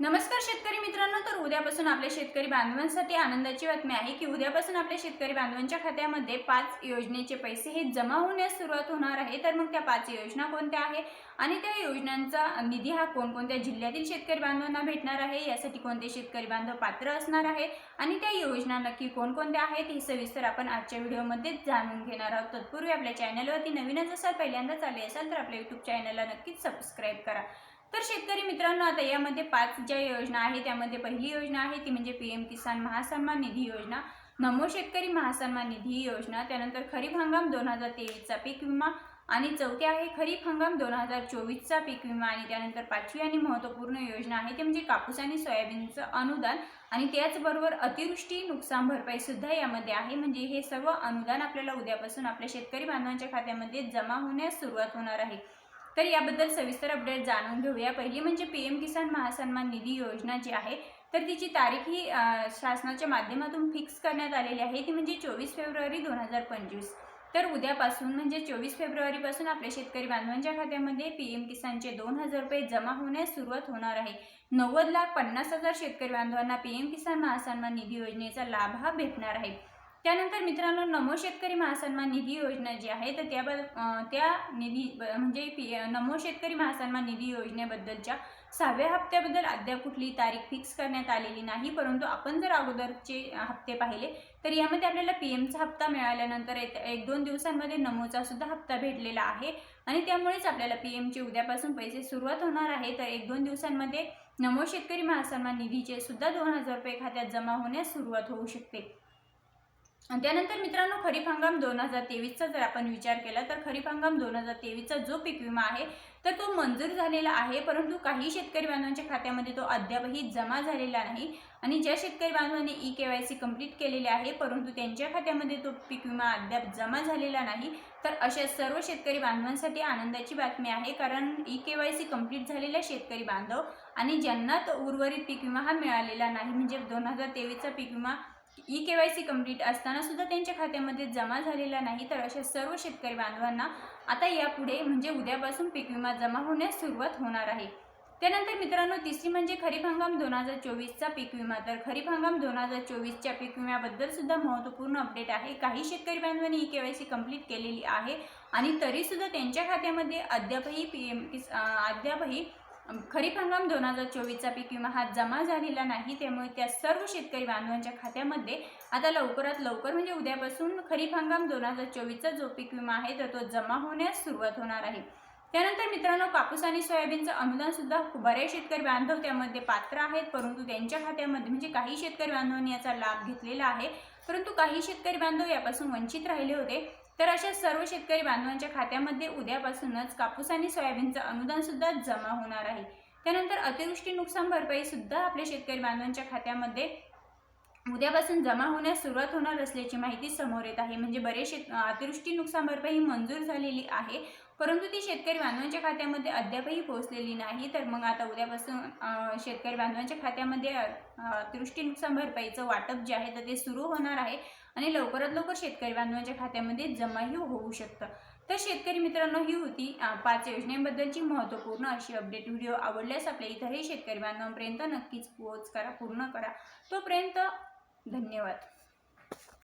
नमस्कार शेतकरी मित्रांनो तर उद्यापासून आपल्या शेतकरी बांधवांसाठी आनंदाची बातमी आहे की उद्यापासून आपल्या शेतकरी बांधवांच्या खात्यामध्ये पाच योजनेचे पैसे हे जमा होण्यास सुरुवात होणार आहे. तर मग त्या पाच योजना कोणत्या आहे आणि त्या योजनांचा निधी हा कोणकोणत्या जिल्ह्यातील शेतकरी बांधवांना भेटणार आहे? यासाठी कोणते शेतकरी बांधव पात्र असणार आहे आणि त्या योजना नक्की कोणकोणत्या आहेत हे सविस्तर आपण आजच्या व्हिडिओमध्ये जाणून घेणार आहोत. तत्पूर्वी आपल्या चॅनलवरती नवीनच असाल पहिल्यांदाच आले असाल तर आपल्या यूट्यूब चॅनलला नक्कीच सबस्क्राईब करा. तर शेतकरी मित्रांनो आता यामध्ये पाच ज्या योजना आहे त्यामध्ये पहिली योजना आहे ती म्हणजे पी एम किसान महासन्मान निधी योजना. नमो शेतकरी महासन्मान निधी योजना त्यानंतर खरीप हंगाम दोन हजार तेवीसचा पीक विमा आणि चौथी आहे खरीप हंगाम दोन हजार चोवीसचा पीक विमा आणि त्यानंतर पाचवी आणि महत्त्वपूर्ण योजना आहे ते म्हणजे कापूस आणि सोयाबीनचं अनुदान. आणि त्याचबरोबर अतिवृष्टी नुकसान भरपाईसुद्धा यामध्ये आहे म्हणजे हे सर्व अनुदान आपल्याला उद्यापासून आपल्या शेतकरी बांधवांच्या खात्यामध्ये जमा होण्यास सुरुवात होणार आहे. तर याबद्दल सविस्तर अपडेट जाणून घेऊया. पहिली म्हणजे पी एम किसान महासन्मान निधी योजना जी आहे तर तिची तारीख ही शासनाच्या माध्यमातून फिक्स करण्यात आलेली आहे. ती म्हणजे चोवीस फेब्रुवारी दोन हजार पंचवीस. तर उद्यापासून म्हणजे चोवीस फेब्रुवारीपासून आपल्या शेतकरी बांधवांच्या खात्यामध्ये पी एम किसानचे दोन हजार रुपये जमा होण्यास सुरुवात होणार आहे. नव्वद लाख पन्नास हजार शेतकरी बांधवांना पी एम किसान महासन्मान निधी योजनेचा लाभ हा भेटणार आहे. त्यानंतर मित्रांनो नमो शेतकरी महासन्मान निधी योजना जी आहे तर त्याबद्दल त्या निधी ब- म्हणजे पी नमो शेतकरी महासन्मान निधी योजनेबद्दलच्या सहाव्या हप्त्याबद्दल अद्याप कुठली तारीख फिक्स करण्यात आलेली नाही परंतु आपण जर अगोदरचे हप्ते पाहिले तर यामध्ये आपल्याला पी एमचा हप्ता मिळाल्यानंतर एक दोन दिवसांमध्ये नमोचा सुद्धा हप्ता भेटलेला आहे. आणि त्यामुळेच आपल्याला पी एमचे उद्यापासून पैसे सुरुवात होणार आहे. तर एक दोन दिवसांमध्ये नमो शेतकरी महासन्मान निधीचे सुद्धा दोन हजार रुपये खात्यात जमा होण्यास सुरुवात होऊ शकते. त्यानंतर मित्रांनो खरीप हंगाम दोन हजार तेवीसचा जर आपण विचार केला तर खरीप हंगाम दोन हजार तेवीसचा जो पीक विमा आहे तर तो मंजूर झालेला आहे. परंतु काही शेतकरी बांधवांच्या खात्यामध्ये तो अद्यापही जमा झालेला नाही. आणि ज्या शेतकरी बांधवांनी E K Y C complete केलेले आहे परंतु त्यांच्या खात्यामध्ये तो पीक विमा अद्याप जमा झालेला नाही. तर अशा सर्व शेतकरी बांधवांसाठी आनंदाची बातमी आहे कारण E K Y C complete झालेल्या शेतकरी बांधव आणि ज्यांना तो उर्वरित पीक विमा हा मिळालेला नाही. म्हणजे दोन हजार तेवीसचा पीक विमा E K Y C complete असताना सुद्धा त्यांच्या खात्यामध्ये जमा झालेला नाही तर अशा सर्व शेतकरी बांधवांना आता यापुढे म्हणजे उद्यापासून पीक विमा जमा होण्यास सुरुवात होणार आहे. त्यानंतर मित्रांनो तिसरी म्हणजे खरीप हंगाम दोन हजार चोवीसचा पीक विमा. तर खरीप हंगाम दोन हजार चोवीसच्या पीक विम्याबद्दल सुद्धा महत्त्वपूर्ण अपडेट आहे. काही शेतकरी बांधवांनी E K Y C complete केलेली आहे आणि तरीसुद्धा त्यांच्या खात्यामध्ये अद्यापही पी एम किस अद्यापही खरीप हंगाम दोन हजार चोवीसचा पीक विमा हा जमा झालेला नाही त्यामुळे त्या सर्व शेतकरी बांधवांच्या खात्यामध्ये आता लवकरात लवकर म्हणजे उद्यापासून खरीप हंगाम दोन हजार चोवीसचा जो पीक विमा आहे तर तो जमा होण्यास सुरुवात होणार आहे. त्यानंतर मित्रांनो कापूस आणि सोयाबीनचं अनुदानसुद्धा बरेच शेतकरी बांधव त्यामध्ये पात्र आहेत परंतु त्यांच्या खात्यामध्ये म्हणजे काही शेतकरी बांधवांनी याचा लाभ घेतलेला आहे. परंतु काही शेतकरी बांधव यापासून वंचित राहिले होते. तर अशा सर्व शेतकरी बांधवांच्या खात्यामध्ये उद्यापासूनच कापूस आणि सोयाबीनचं अनुदान सुद्धा जमा होणार आहे. त्यानंतर अतिवृष्टी नुकसान भरपाई सुद्धा आपल्या शेतकरी बांधवांच्या खात्यामध्ये उद्यापासून जमा होण्यास सुरुवात होणार असल्याची माहिती समोर येत आहे. म्हणजे बरेच शेत अतिवृष्टी नुकसान भरपाई मंजूर झालेली आहे. परंतु ती शेतकरी बांधवांच्या खात्यामध्ये अद्यापही पोहोचलेली नाही. तर मग आता उद्यापासून शेतकरी बांधवांच्या खात्यामध्ये अतिवृष्टी नुकसान भरपाईचं वाटप जे आहे तर ते सुरू होणार आहे आणि लवकरात लवकर शेतकरी बांधवांच्या खात्यामध्ये जमाही होऊ शकतं. तर शेतकरी मित्रांनो ही होती पाच योजनेबद्दलची महत्त्वपूर्ण अशी अपडेट. व्हिडिओ आवडल्यास आपल्या इतरही शेतकरी बांधवांपर्यंत नक्कीच पोहोच करा पूर्ण करा. तोपर्यंत धन्यवाद.